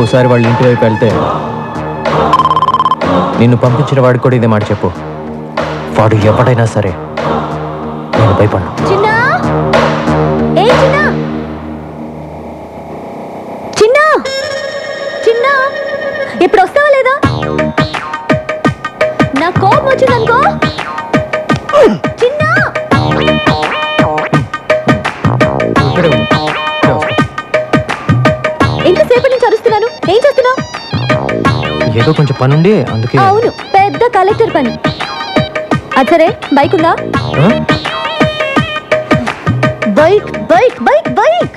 ఇంకోసారి వాళ్ళ ఇంటి వైపు వెళ్తే నిన్ను పంపించిన వాడికి కూడా ఇదే మాట చెప్పు. వాడు ఎవడైనా సరే నేను భయపడ్డా ఏదో కొంచెం పనుండి అందుకే. అవును పెద్ద కలెక్టర్ పని. అది సరే బైక్ ఉందా? Bike bike bike bike!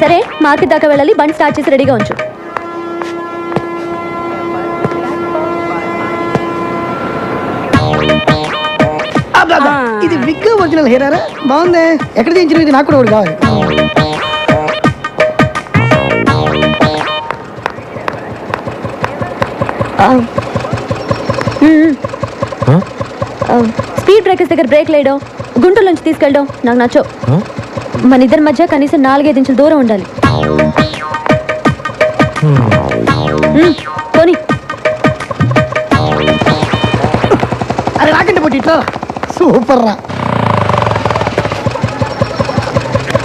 సరే మార్కెట్ దాకా వెళ్ళాలి బండి స్టార్ట్ చేసి రెడీగా ఉంచు. ఇది విగ్ ఒరిజినల్ హెయిర్ బాగుంది ఎక్కడ తీయించిన ఇది నాకు కూడా ఒకటి కావాలి. స్పీడ్ బ్రేకర్స్ దగ్గర బ్రేక్ లేయడం గుంటల నుంచి తీసుకెళ్ళడం నాకు నచ్చో? మన ఇద్దరి మధ్య కనీసం నాలుగైదు ఇంచుల దూరం ఉండాలి. పోనీ. అరే రాకండి పొట్టి ఇట్లా. సూపర్ రా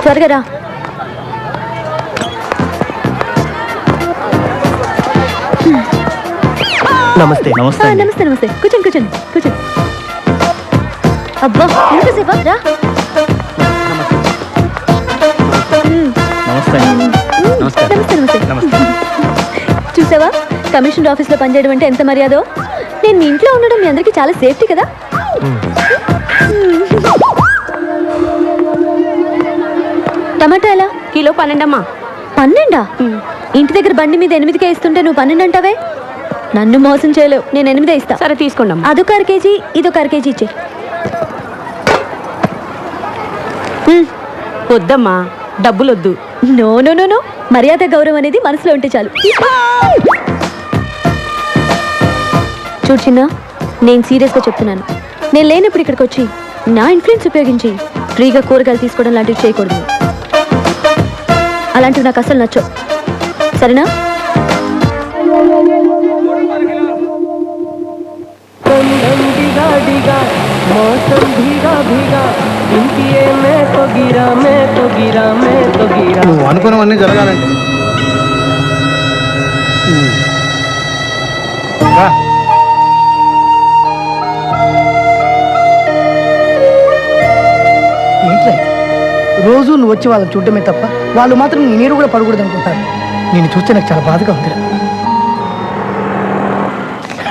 త్వరగా రా. నమస్తే. ఆ, నమస్తే నమస్తే కూర్చోండి కూర్చోండి కూర్చోండి. అబ్బా ఎంతసేపా రా. నమస్తే. నమస్తే నమస్తే. చూసావా? కమిషనర్ ఆఫీస్లో పనిచేయడం అంటే ఎంత మర్యాదో? నేను మీ ఇంట్లో ఉండడం మీ అందరికీ చాలా సేఫ్టీ కదా? టమాటా ఎలా? కిలో పన్నెండమ్మా. పన్నెండా? ఇంటి దగ్గర బండి మీద ఎనిమిదికే ఇస్తుంటే నువ్వు పన్నెండు అంటావే? నన్ను మోసం చేయలేవు. నేను ఎనిమిదే ఇస్తా. సరే తీసుకోండి అమ్మా. అదొక అర కేజీ ఇదొక అర కేజీ ఇచ్చే వద్దమ్మా డబ్బులు వద్దు నో నో నో నో. మర్యాద గౌరవం అనేది మనసులో ఉంటే చాలు. చూడు చిన్న నేను సీరియస్గా చెప్తున్నాను. నేను లేనప్పుడు ఇక్కడికి వచ్చి నా ఇన్ఫ్లుయెన్స్ ఉపయోగించి ఫ్రీగా కూరగాయలు తీసుకోవడం లాంటివి చేయకూడదు. అలాంటివి నాకు అసలు నచ్చవు. సరేనా? నువ్వు అనుకున్నవన్నీ జరగాలండి. రా. ఏంట్రా ఇది? రోజు నువ్వు వచ్చి వాళ్ళని చూడటమే తప్ప వాళ్ళు మాత్రం నీ నీరు కూడా పడకూడదు అనుకుంటారు నేను చూస్తే నాకు చాలా బాధగా ఉందిరా.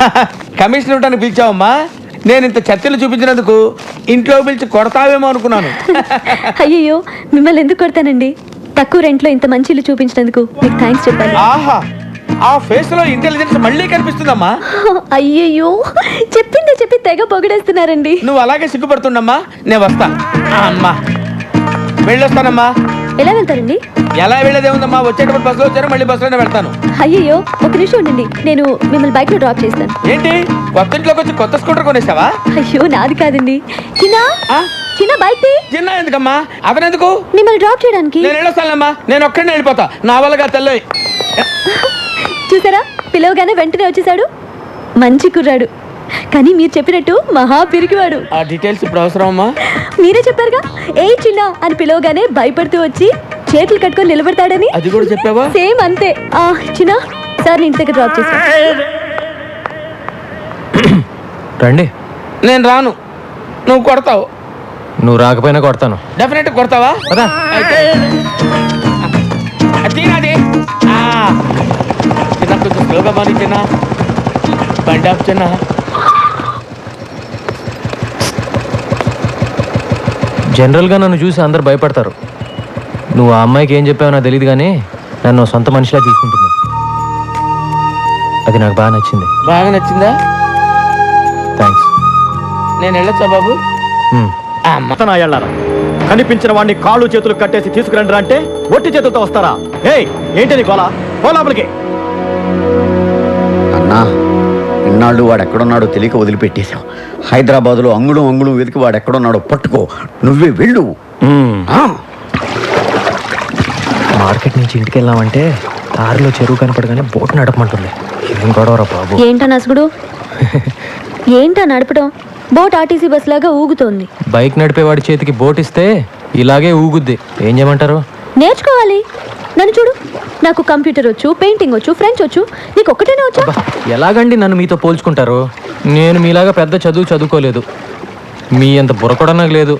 కమిషన్ ఇవ్వడానికి పిలిచావమ్మా. నేను ఇంత చర్చలు చూపించినందుకు ఇంట్లో పిలిచి కొడతావేమో అనుకున్నాను. అయ్యయ్యో మిమ్మల్ని ఎందుకు కొడతానండి? తక్కువ రెంట్లో ఇంత మంచి ఇల్లు చూపించినందుకు మీకు థ్యాంక్స్ చెప్పాలి. ఆహా ఆ ఫేస్లో ఇంటెలిజెన్స్ మళ్ళీ కనిపిస్తుందమ్మా. అయ్యయ్యో చెప్పిందే చెప్పి తెగ పొగడేస్తున్నారండి. నువ్వు అలాగే సిగ్గుపడుతుండమ్మా నేను వస్తా. అమ్మా వెళ్ళొస్తానమ్మా. ఎలా వెళ్తారండి? ఎలా వెళ్ళేదే ఉందమ్మా వచ్చేటప్పుడు బస్సులో వచ్చాను మళ్ళీ బస్సులోనే వెళ్తాను. అయ్యయ్యో ఒక నిమిషం ఉండండి. నేను మిమ్మల్ని బైక్లో డ్రాప్ చేస్తాను. ఏంటి? కొత్త ఇంట్లోకి వచ్చి కొత్త స్కూటర్ కొనేసావా? అయ్యో నాది కాదండి. చిన్న? ఆ? చిన్న బైక్. చిన్న ఎందుకమ్మా? అతనెందుకు మిమ్మల్ని డ్రాప్ చేయడానికి. నేను వెళ్ళొస్తానమ్మా. నేను ఒక్కడినే వెళ్ళిపోతా. నా వల్లగా తెల్ల. చూసారా? పిలవగానే వెంటనే వచ్చేసాడు. మంచి కుర్రాడు. కానీ మీరు చెప్పినట్టు మహా పిరికివాడు. ఆ డీటెయిల్స్ ఇప్పుడు అవసరం అమ్మా. మీరే చెప్పారుగా? ఏ చిన్న అని పిలవగానే భయపడుతూ వచ్చి చేతులు కట్టుకొని నిలబడతాడని? అది కూడా చెప్పావా? సేమ్ అంతే. ఆ చిన్న సార్ నేను ఇంటి దగ్గర డ్రాప్ చేస్తాను రండి. నేను రాను. నువ్వు కొడతావు. నువ్వు రాకపోయినా కొడతాను. డెఫినెట్ కొడతావా? పదా. అయితే. తీరాది చిన్న కొంచెం స్లోగా మాని చిన్న. బండి ఆపు జనరల్గా నన్ను చూసి అందరు భయపడతారు. నువ్వు ఆ అమ్మాయికి ఏం చెప్పావో నాకు తెలియదు కానీ నన్ను సొంత మనిషిలా తీసుకుంటుంది. అది నాకు బాగా నచ్చింది. బాగా నచ్చిందా? థ్యాంక్స్ నేను వెళ్ళొచ్చా బాబు? నాయాళ్ళారా కనిపించిన వాడిని కాళ్ళు చేతులు కట్టేసి తీసుకురండి అంటే ఒట్టి చేతులతో వస్తారా? ఏయ్ ఏంటి నీ గోలా? పో లోపలికి. అన్నా. ఇన్నాళ్ళు వాడు ఎక్కడున్నాడో తెలియక వదిలిపెట్టేశాం. హైదరాబాదులో అంగుళం అంగుళం వెతికి వాడు ఎక్కడున్నాడో పట్టుకో. నువ్వే వెళ్ళు. ఆ, మార్కెట్ నుంచి ఇంటికి వెళ్ళామంటే దారిలో చెరువు కనపడగానే బోట్ నడపమంటుంది. ఏం గొడవరా బాబు? ఏంటా నసుగుడు? ఏంటా నడపడం? బోట్ ఆర్టీసీ బస్ లాగా ఊగుతోంది. బైక్ నడిపేవాడి చేతికి బోట్ ఇస్తే ఇలాగే ఊగుద్ది. ఏం చేయమంటారు? నేర్చుకోవాలి. నన్ను చూడు. నాకు కంప్యూటర్ వచ్చు పెయింటింగ్ వచ్చు ఫ్రెంచ్ వచ్చు నీకు ఒక్కటేనే వచ్చా? అబ్బా ఎలాగండి నన్ను మీతో పోల్చుకుంటారు? నేను మీలాగా పెద్ద చదువు చదువుకోలేదు. మీ అంత బుర్ర కూడా నాకు లేదు.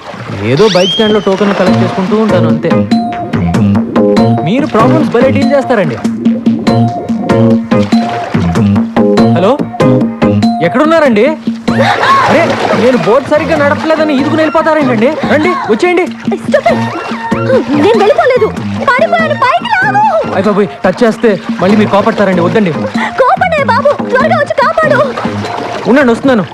ఏదో బైక్ స్టాండ్లో టోకెన్లు కలెక్ట్ చేసుకుంటూ ఉంటాను అంతే. మీరు ప్రాబ్లమ్స్ భలే డీల్ చేస్తారండి. హలో? ఎక్కడున్నారండి? అరే నేను బోట్ సరిగ్గా నడపలేదని ఈదుకుని వెళ్ళిపోతారేంటండి? రండి వచ్చేయండి. నేను వెళ్ళిపోలేదు. పారిపోయాను. అయ్య బాబోయ్ టచ్ చేస్తే మళ్ళీ మీరు కోపడతారండి వద్దండి. కోపడే బాబు త్వరగా వచ్చి కాపాడు. ఉండండి వస్తున్నాను.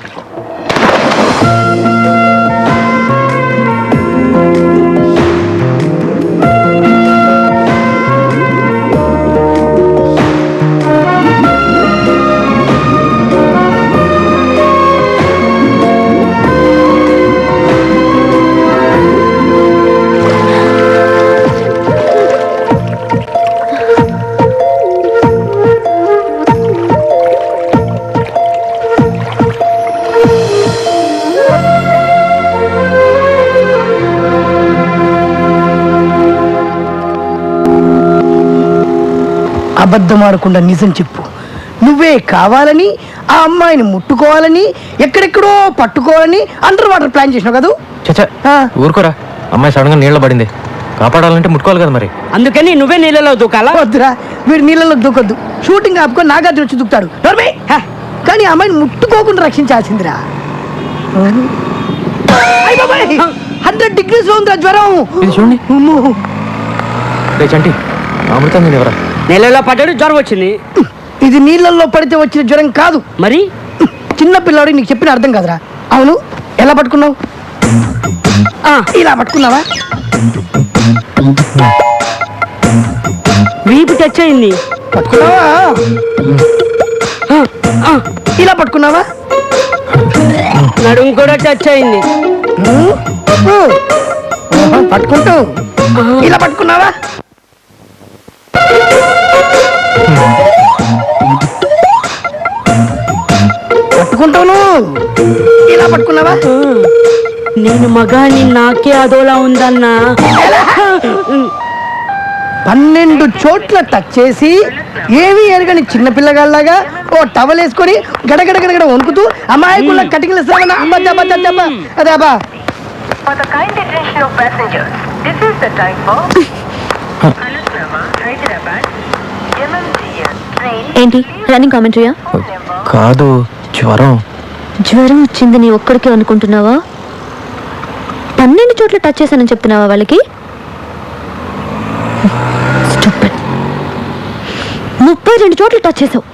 అబద్ధం ఆడకుండా నిజం చెప్పు. నువ్వే కావాలని ఆ అమ్మాయిని ముట్టుకోవాలని ఎక్కడెక్కడో పట్టుకోవాలని అండర్ వాటర్ ప్లాన్ చేసినావు కదా? చచ్చా ఆ. ఊరుకోరా. అమ్మాయి సడన్గా నీళ్ళ పడింది. కాపాడాలంటే ముట్టుకోవాలి కదా మరి. అందుకని నువ్వే నీళ్ళలో దూకాలా? వద్దురా వీడు నీళ్ళలో దూకొద్దు. షూటింగ్ ఆపుకొని నాగార్జున వచ్చి దూకుతాడు. నోర్మే! హ! కానీ అమ్మాయిని ముట్టుకోకుండా రక్షించాల్సిందిరా. హండ్రెడ్ డిగ్రీస్లో ఉందిరా జ్వరం. ఇది చూడండి. చంటి. అమృతం నేను ఎవరా నీళ్ళలో పడ్డాడు జ్వరం వచ్చింది. ఇది నీళ్ళల్లో పడితే వచ్చిన జ్వరం కాదు. మరి? చిన్న పిల్లాడికి నీకు చెప్పిన అర్థం కాదురా. అవును ఎలా పట్టుకున్నావు? ఇలా పట్టుకున్నావా? వీపు టచ్ అయింది. పట్టుకున్నావా? ఇలా పట్టుకున్నావా? నడుము కూడా టచ్ అయింది. ఉమ్, ఉమ్. ఆహా, పట్టుకుంటూ ఇలా పట్టుకున్నావా? పట్టుకుంటాను. ఇలా పట్టుకున్నావా? నేను మగాని నాకే అదోలా ఉందన్నా. పన్నెండు చోట్ల టచ్ చేసి ఏమీ ఎరగని చిన్న పిల్లగాళ్ళలాగా ఓ టవల్ వేసుకొని గడగడ గడగడ వణుకుతూ అమాయకుల దబ్బా దబ్బా అదే అబ్బా. ఏంటి? రన్నింగ్ కామెంటరీయా కాదు జ్వరం. జ్వరం వచ్చింది నీ ఒక్కడికే అనుకుంటున్నావా? పన్నెండు చోట్ల టచ్ చేశానని చెప్తున్నావా వాళ్ళకి? ముప్పై రెండు చోట్ల టచ్ చేసావు